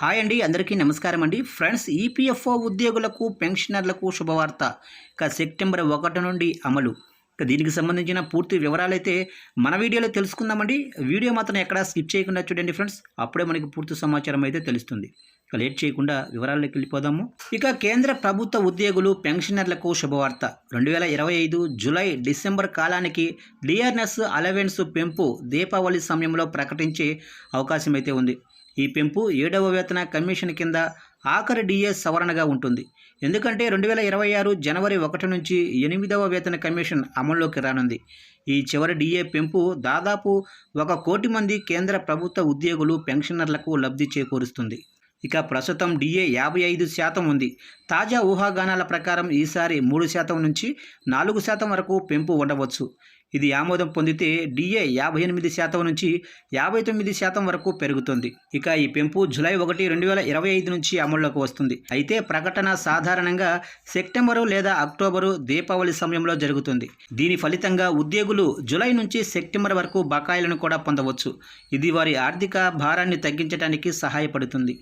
Hi అండి అందరికీ నమస్కారం అండి. ఫ్రెండ్స్ ఈపీఎఫ్ఓ ఉద్యోగులకు పెన్షనర్లకు శుభవార్త. ఇక సెప్టెంబర్ ఒకటి నుండి అమలు. ఇక దీనికి సంబంధించిన పూర్తి వివరాలైతే మన వీడియోలో తెలుసుకుందామండి. వీడియో మాత్రం ఎక్కడా స్కిప్ చేయకుండా చూడండి ఫ్రెండ్స్. అప్పుడే మనకి పూర్తి సమాచారం అయితే తెలుస్తుంది. లేట్ చేయకుండా వివరాల్లోకి వెళ్ళిపోదాము. ఇక కేంద్ర ప్రభుత్వ ఉద్యోగులు పెన్షనర్లకు శుభవార్త. రెండు వేల ఇరవై ఐదు జులై డిసెంబర్ కాలానికి డిఆర్ఎస్ అలవెన్స్ పెంపు దీపావళి సమయంలో ప్రకటించే అవకాశం అయితే ఉంది. ఈ పెంపు ఏడవ వేతన కమిషన్ కింద ఆఖరి డిఏ సవరణగా ఉంటుంది. ఎందుకంటే రెండు వేల ఇరవై ఆరు జనవరి ఒకటి నుంచి ఎనిమిదవ వేతన కమిషన్ అమల్లోకి రానుంది. ఈ చివరి డిఏ పెంపు దాదాపు ఒక కోటి మంది కేంద్ర ప్రభుత్వ ఉద్యోగులు పెన్షనర్లకు లబ్ధి చేకూరుస్తుంది. ఇక ప్రస్తుతం డిఏ యాభై ఐదు శాతం ఉంది. తాజా ఊహాగానాల ప్రకారం ఈసారి మూడు శాతం నుంచి నాలుగు శాతం వరకు పెంపు ఉండవచ్చు. ఇది ఆమోదం పొందితే డిఏ యాభై ఎనిమిది శాతం నుంచి యాభై తొమ్మిది శాతం వరకు పెరుగుతుంది. ఇక ఈ పెంపు జులై ఒకటి రెండు వేల ఇరవై ఐదు నుంచి అమల్లోకి వస్తుంది. అయితే ప్రకటన సాధారణంగా సెప్టెంబరు లేదా అక్టోబరు దీపావళి సమయంలో జరుగుతుంది. దీని ఫలితంగా ఉద్యోగులు జూలై నుంచి సెప్టెంబర్ వరకు బకాయిలను కూడా పొందవచ్చు. ఇది వారి ఆర్థిక భారాన్ని తగ్గించడానికి సహాయపడుతుంది.